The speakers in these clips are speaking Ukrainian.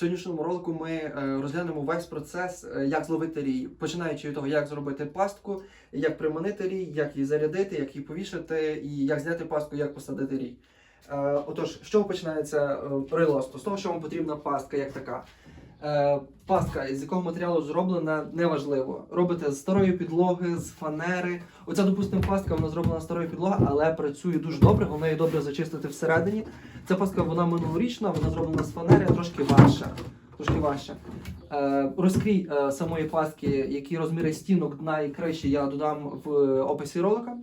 сьогоднішньому ролику ми е, розглянемо весь процес, е, як зловити рій, починаючи від того, як зробити пастку, як приманити рій, як її зарядити, як її повішати, і як зняти пастку, як посадити рій. Е, Отож, з чого починається е. З того, що вам потрібна пастка як така. Е, Пастка, з якого матеріалу зроблена, неважливо. Робите з старої підлоги, з фанери. Оця, допустимо, пастка, вона зроблена з старої підлоги, але працює дуже добре, головне її добре зачистити всередині. Ця пастка вона минулорічна, вона зроблена з фанери, трошки важча. Трошки важча. Е, розкрій е, самої пастки, які розміри стінок, дна і криші, я додам в описі ролика.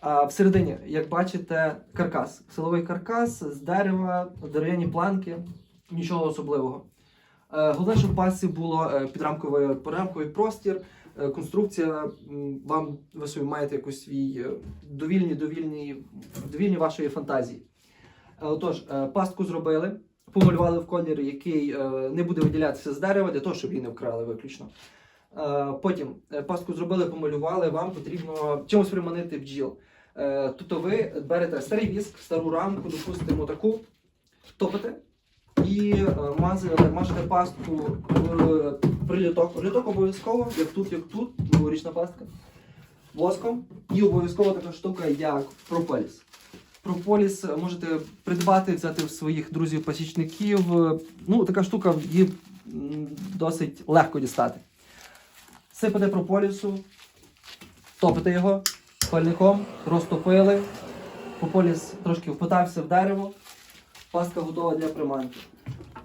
А всередині, як бачите, каркас. Силовий каркас з дерева, дерев'яні планки, нічого особливого. Е, Головне, щоб в пасці було е, підрамковий, підрамковий простір, е, конструкція. Вам ви собі маєте якусь свій довільні, довільні, довільні вашої фантазії. Отож, пастку зробили, помалювали в колір, який не буде виділятися з дерева, для того, щоб її не вкрали виключно. Потім пастку зробили, помалювали, вам потрібно чимось приманити бджіл. Тобто ви берете старий віск, стару рамку, допустимо таку, топите і е, мажете пастку в приліток. Приліток обов'язково, як тут, як тут, новорічна пастка, воском. І обов'язково така штука, як прополіс. Прополіс можете придбати, взяти в своїх друзів-пасічників. Ну, така штука її досить легко дістати. Сипете прополісу, топите його пальником, розтопили. Прополіс трошки впитався в дерево. Пастка готова для приманки.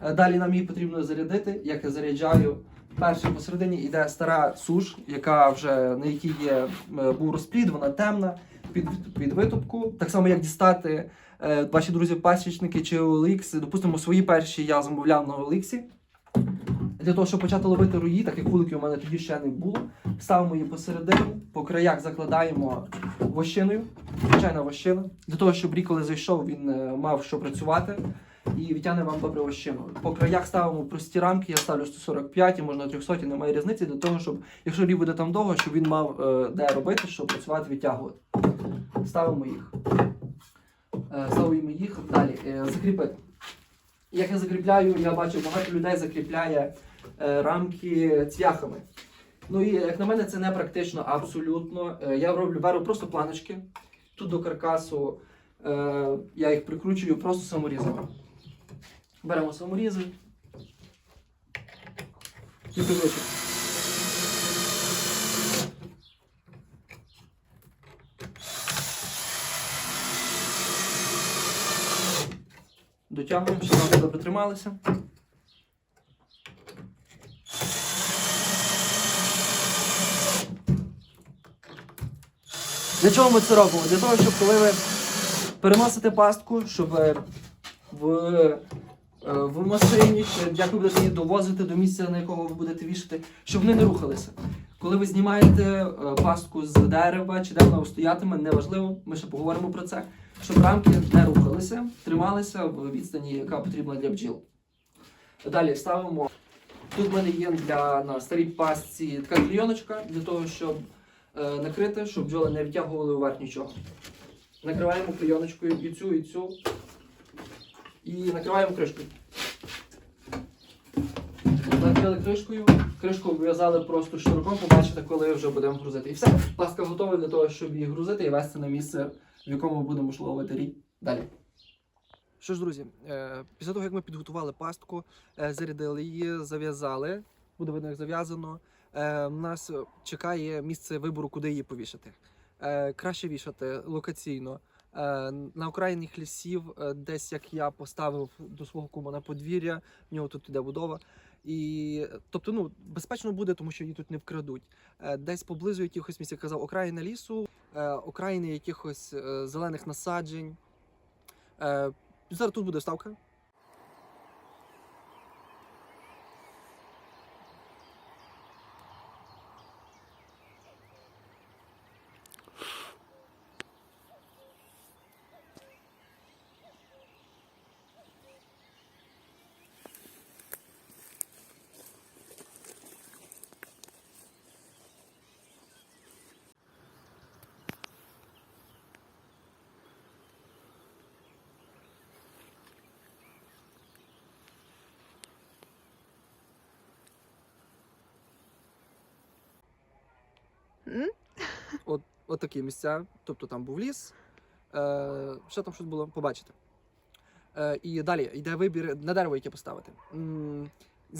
Е, Далі нам її потрібно зарядити. Як я заряджаю, перше посередині йде стара суш, яка вже на якій є, е, був розплід, вона темна, під, під витопку. Так само, як дістати е, ваші друзі-пасічники чи OLX. Допустимо, свої перші я замовляв на OLX. Для того, щоб почати ловити руї, так як вуликів у мене тоді ще не було, ставимо її посередину, по краях закладаємо вощиною, звичайна вощина. Для того, щоб рік, коли зайшов, він е, мав що працювати і відтягне вам добре вощину. По краях ставимо прості рамки, я ставлю 145, можна 300, немає різниці, для того, щоб, якщо рік буде там довго, щоб він мав е, де робити, щоб працювати, відтягувати. Ставимо їх. Е, ставимо їх далі. Закріпити. Як я закріпляю, я бачу, багато людей закріпляє рамки цвяхами. Ну і як на мене, це не практично абсолютно. Е, я роблю, беру просто планочки. Тут до каркасу е, я їх прикручую просто саморізами. Беремо саморізи. І прикручуємо. Дотягуємо, щоб вони добре трималися. Для чого ми це робимо? Для того, щоб коли ви переносите пастку, щоб е, в, е, в машині, як ви будете її довозити до місця, на якого ви будете вішати, щоб вони не рухалися. Коли ви знімаєте е, пастку з дерева чи де вона стоятиме, неважливо, ми ще поговоримо про це, щоб рамки не рухалися, трималися в відстані, яка потрібна для бджіл. Далі ставимо. Тут в мене є для на старій пастці така клійоночка для того, щоб накрити, щоб бджоли не втягували уверх нічого. Накриваємо клійоночкою і цю, і цю. І накриваємо кришкою. Накрили кришкою, кришку обв'язали просто шнурком, побачите, коли вже будемо грузити. І все, пастка готова для того, щоб її грузити і вести на місце, в якому будемо шловувати рій. Далі. Що ж, друзі, е, після того, як ми підготували пастку, е, зарядили її, зав'язали, буде видно, як зав'язано. Е, Нас чекає місце вибору, куди її повішати. Е, Краще вішати локаційно. Е, На окраїні лісів, е, десь як я поставив до свого кума на подвір'я, в нього тут іде будова. І тобто, ну безпечно буде, тому що її тут не вкрадуть. Десь поблизу якихось місць, я казав, окраїна лісу, окраїни якихось зелених насаджень. Зараз тут буде ставка. Отакі місця. Тобто там був ліс, е, ще там щось було, побачите. Е, і далі йде вибір на дерево, яке поставити.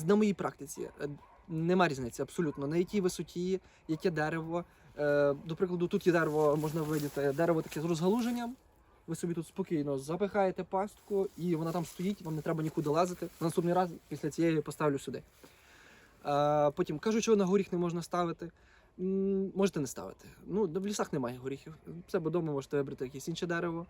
На моїй практиці е, нема різниці абсолютно на якій висоті, яке дерево. До прикладу, тут є дерево, можна видіти дерево таке з розгалуженням. Ви собі тут спокійно запихаєте пастку, і вона там стоїть, вам не треба нікуди лазити. На наступний раз після цієї поставлю сюди. Потім кажуть, що на горіх не можна ставити. Можете не ставити. Ну, в лісах немає горіхів. В себе вдома можете вибрати якесь інше дерево.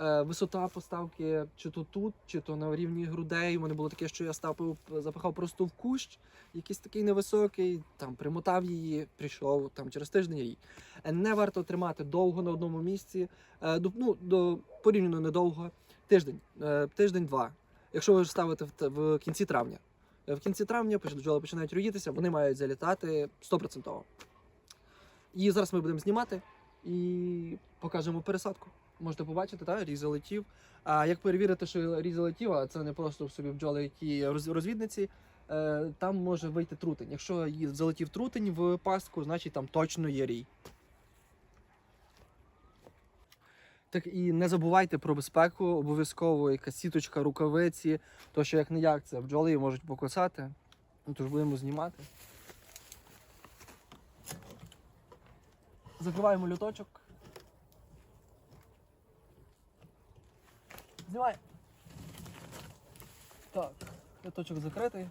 Е, Висота поставки, чи то тут, чи то на рівні грудей. У мене було таке, що я ставив, запихав просто в кущ, якийсь такий невисокий, там примотав її, прийшов там через тиждень рій. Е, Не варто тримати довго на одному місці. Е, до- Ну, до порівняно недовго. Тиждень, тиждень-два. Якщо ви ставите в, в кінці травня. В кінці травня бджоли починають роїтися, вони мають залітати 100%. І зараз ми будемо знімати і покажемо пересадку. Можете побачити, так, різ залетів. А як перевірити, що різ залетів, а це не просто в собі бджоли, які розвідниці, е, там може вийти трутень. Якщо залетів трутень в пастку, значить там точно є рій. Так і не забувайте про безпеку, обов'язково якась сіточка, рукавиці, то що як не як це бджоли можуть покусати. Тож будемо знімати. Закриваємо люточок. Знімай. Так, люточок закритий.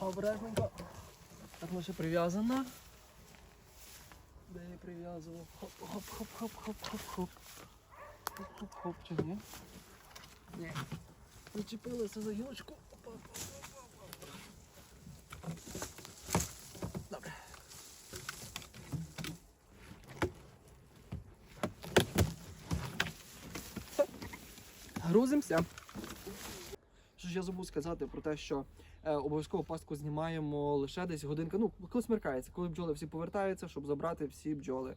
Обережненько. Так лише прив'язана. Де я прив'язував? Хоп-хоп-хоп-хоп-хоп-хоп. Хоп-хоп-хоп, чи ні? Ні. Причепилися за гілочку. Опа, опа, опа, опа. Добре. Все. Грузимося. Що ж я забув сказати про те, що е, обов'язково пастку знімаємо лише десь годинка. Ну, коли смеркається, коли бджоли всі повертаються, щоб забрати всі бджоли.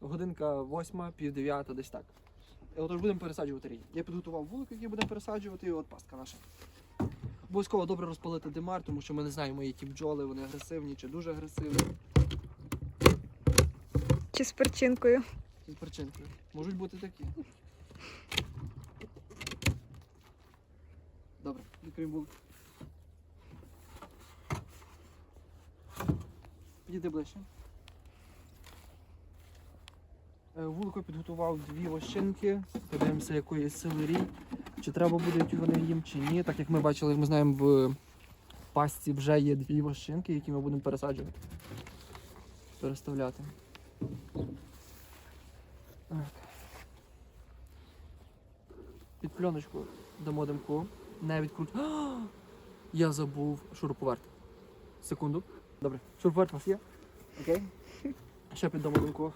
Годинка восьма, пів дев'ята, десь так. І отож будемо пересаджувати рій. Я підготував вулик, який будемо пересаджувати, і от пастка наша. Обов'язково добре розпалити димар, тому що ми не знаємо, які бджоли, вони агресивні чи дуже агресивні. Чи з перчинкою. З причинкою. Можуть бути такі. Відкриємо вулик. Підійди ближче. Е, Вулико підготував дві вощинки. Подивимося, якої сили рій. Чи треба будуть вони їм, чи ні. Так як ми бачили, ми знаємо, в пастці вже є дві вощинки, які ми будемо пересаджувати. Переставляти. Так. Під пленочку дамо димку. Не відкрут. А! Я забув шуруповерт. Секунду. Добре. Шуруповерт у вас є? Окей. Ще піддамо думку.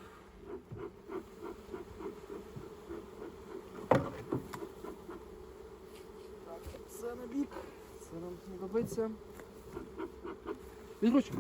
Це на бік. Це нам знадобиться. Відкручу.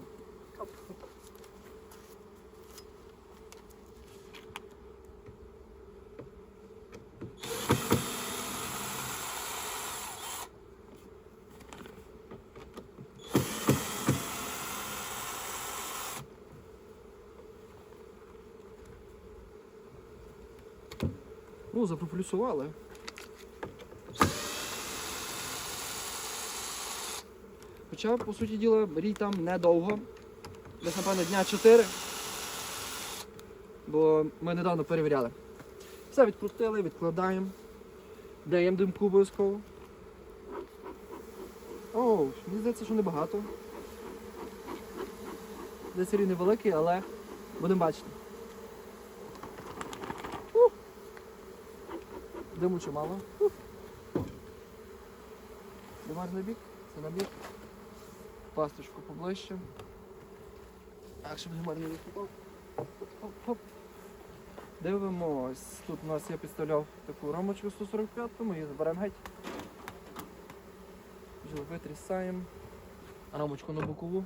Ну, запроплюсували. Хоча, по суті діла, рій там недовго. Десь, напевно, дня 4. Бо ми недавно перевіряли. Все відкрутили, відкладаємо. Даємо димку обов'язково. О, мені здається, що небагато. Десь рій невеликий, але будемо бачити. Диму чимало. Ух. Димар на бік, це на бік. Пасточку поближче. Так, щоб димар не виступав. Хоп-хоп. Дивимось. Тут у нас я підставляв таку рамочку 145, ми її заберемо геть. Бджіл витрісаємо. Рамочку на бокову.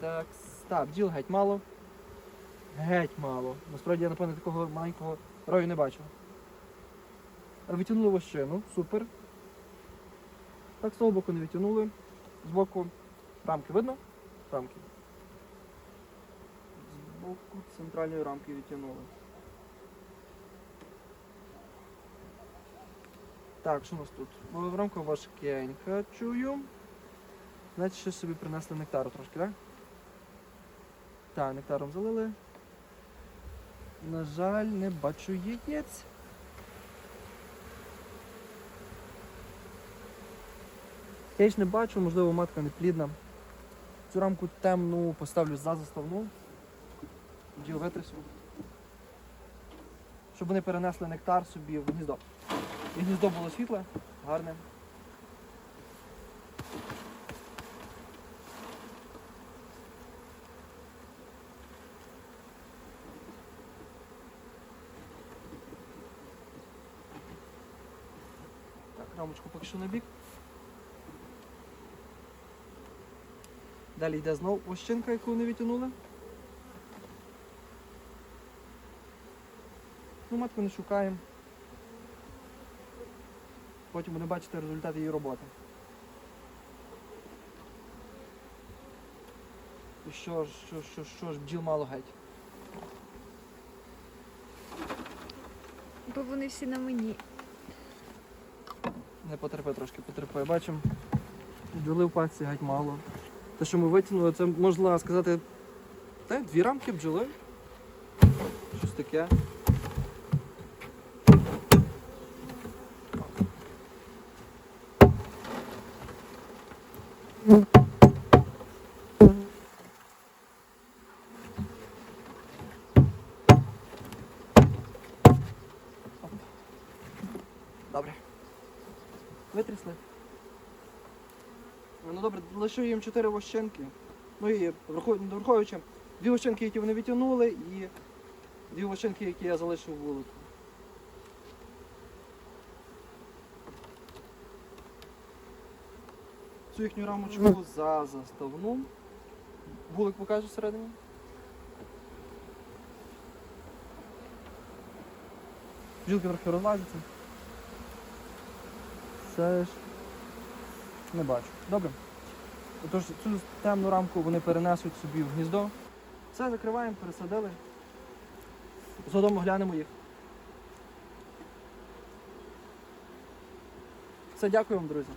Так, так, бджіл геть мало. Геть мало. Насправді я, напевно, такого маленького рою не бачив. Витягнули вощину, супер. Так, з того боку не відтягнули. З боку рамки видно? Рамки. З боку центральної рамки відтягнули. Так, що у нас тут? Бо рамка важкенька, чую. Значить, ще собі принесли нектару трошки, так? Так, нектаром залили. На жаль, не бачу яєць. Я ж не бачу, можливо, матка не плідна. Цю рамку темну поставлю за заставну. Бджіл витрясу. Щоб вони перенесли нектар собі в гніздо. І гніздо було світле, гарне. Рамочку поки що на бік. Далі йде знов ощинка, яку вони відтягнули. Ну, матку не шукаємо. Потім будемо бачити результат її роботи. І що ж, що, що, що ж, бджіл мало геть. Бо вони всі на мені. Не потерпи трошки, потерпи. Бачимо, бджоли в пасці геть мало. Те, що ми витягнули, це можна сказати. Та, дві рамки бджоли. Щось таке. Добре. Витрясли. Ну добре, лишу їм 4 вощенки. Ну і враховуючи, дві вощенки, які вони відтягнули, і дві вощенки, які я залишив вулику. Цю їхню рамочку за заставну. Вулик покаже всередині. Жилки трохи розлазяться. Це ж не бачу. Добре. Отож, цю темну рамку вони перенесуть собі в гніздо. Все, закриваємо, пересадили. Згодом оглянемо їх. Все, дякую вам, друзі.